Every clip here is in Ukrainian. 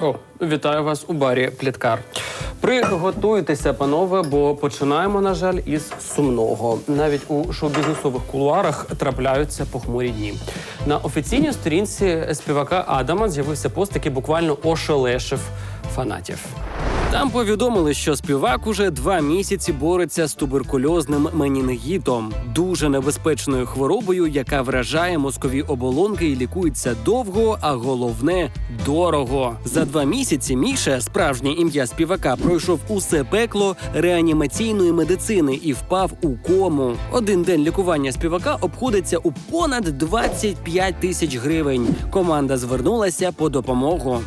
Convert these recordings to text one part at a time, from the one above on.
О, вітаю вас у барі Пліткар. Приготуйтеся, панове, бо починаємо, на жаль, із сумного. Навіть у шоу-бізнесових кулуарах трапляються похмурі дні. На офіційній сторінці співака Адама з'явився пост, який буквально ошелешив фанатів. Там повідомили, що співак уже два місяці бореться з туберкульозним менінгітом, дуже небезпечною хворобою, яка вражає мозкові оболонки і лікується довго, а головне дорого. За два місяці Міша, справжнє ім'я співака, пройшов усе пекло реанімаційної медицини і впав у кому. Один день лікування співака обходиться у понад 25 тисяч гривень. Команда звернулася по допомогу.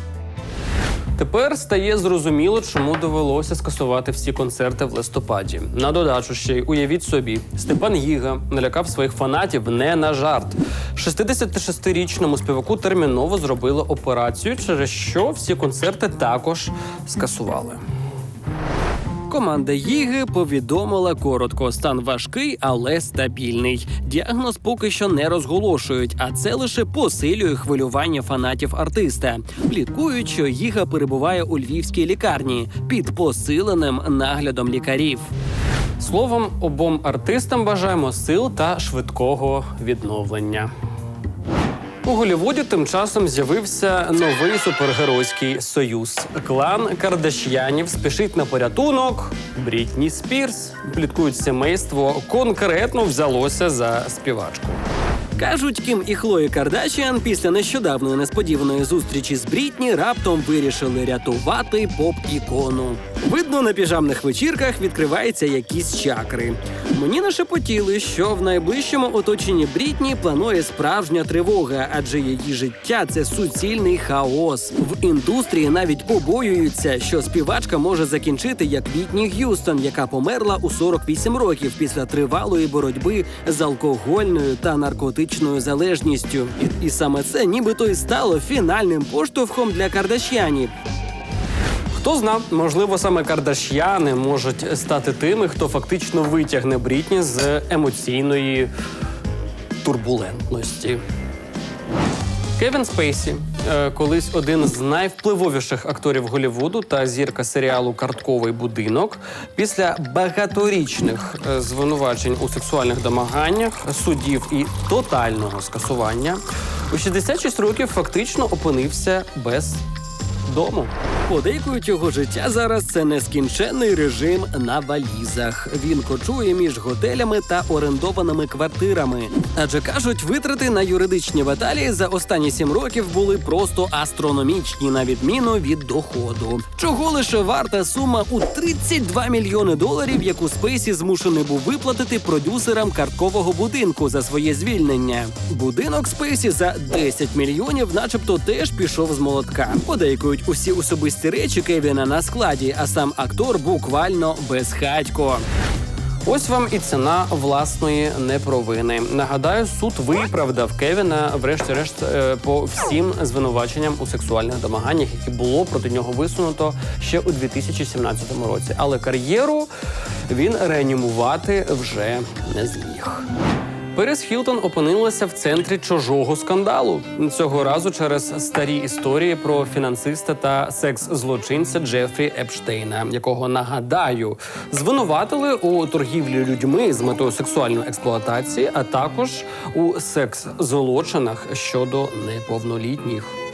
Тепер стає зрозуміло, чому довелося скасувати всі концерти в листопаді. На додачу ще й уявіть собі, Степан Гіга налякав своїх фанатів не на жарт. 66-річному співаку терміново зробили операцію, через що всі концерти також скасували. Команда Їги повідомила коротко: стан важкий, але стабільний. Діагноз поки що не розголошують, а це лише посилює хвилювання фанатів артиста. Пліткують, що Їга перебуває у львівській лікарні під посиленим наглядом лікарів. Словом, обом артистам бажаємо сил та швидкого відновлення. У Голлівуді тим часом з'явився новий супергеройський союз. Клан Кардаш'янів спішить на порятунок. Брітні Спірс пліткують сімейство конкретно взялося за співачку. Кажуть, Кім і Хлої Кардашіан після нещодавної несподіваної зустрічі з Брітні раптом вирішили рятувати поп-ікону. Видно, на піжамних вечірках відкриваються якісь чакри. Мені нашепотіли, що в найближчому оточенні Брітні планує справжня тривога, адже її життя це суцільний хаос. В індустрії навіть побоюються, що співачка може закінчити як Вітні Г'юстон, яка померла у 48 років після тривалої боротьби з алкогольною та наркотичною залежністю. І, саме це нібито і стало фінальним поштовхом для Кардаш'янів. Хто знав, можливо, саме Кардаш'яни можуть стати тими, хто фактично витягне Брітні з емоційної турбулентності. Кевін Спейсі, е, колись один з найвпливовіших акторів Голлівуду та зірка серіалу Картковий будинок, після багаторічних е, звинувачень у сексуальних домаганнях, судів і тотального скасування, у 66 років фактично опинився без дому. Подейкують його життя зараз це нескінченний режим на валізах. Він кочує між готелями та орендованими квартирами. Адже кажуть, витрати на юридичні баталії за останні сім років були просто астрономічні, на відміну від доходу. Чого лише варта сума у 32 мільйони доларів, яку Спейсі змушений був виплатити продюсерам карткового будинку за своє звільнення. Будинок Спейсі за 10 мільйонів, начебто, теж пішов з молотка. Подейкують усі особисті речі Кевіна на складі, а сам актор буквально безхатько. Ось вам і ціна власної непровини. Нагадаю, суд виправдав Кевіна, врешті-решт, е, по всім звинуваченням у сексуальних домаганнях, які було проти нього висунуто ще у 2017 році. Але кар'єру він реанімувати вже не зміг. Перес Хілтон опинилася в центрі чужого скандалу цього разу через старі історії про фінансиста та секс-злочинця Джефрі Епштейна, якого нагадаю звинуватили у торгівлі людьми з метою сексуальної експлуатації, а також у секс-злочинах щодо неповнолітніх.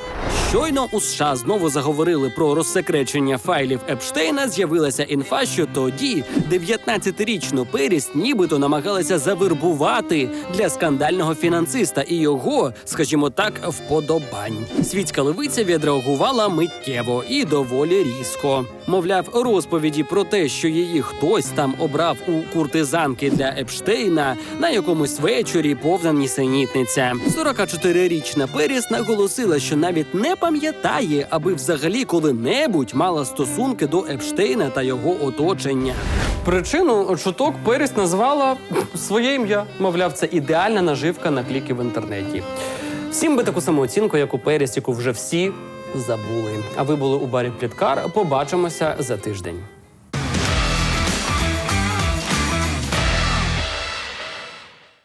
Щойно у США знову заговорили про розсекречення файлів Епштейна. З'явилася інфа, що тоді 19-річну Періс нібито намагалися завербувати для скандального фінансиста і його, скажімо так, вподобань. Світська левиця відреагувала миттєво і доволі різко. Мовляв, розповіді про те, що її хтось там обрав у куртизанки для Епштейна на якомусь вечорі повна нісенітниця. 44-річна Періс наголосила, що навіть пам'ятає, аби взагалі коли-небудь мала стосунки до Епштейна та його оточення. Причину чуток Періс назвала своє ім'я. Мовляв, це ідеальна наживка на кліки в інтернеті. Всім би таку самооцінку, як у Періс, яку вже всі забули. А ви були у барі Пліткар. Побачимося за тиждень.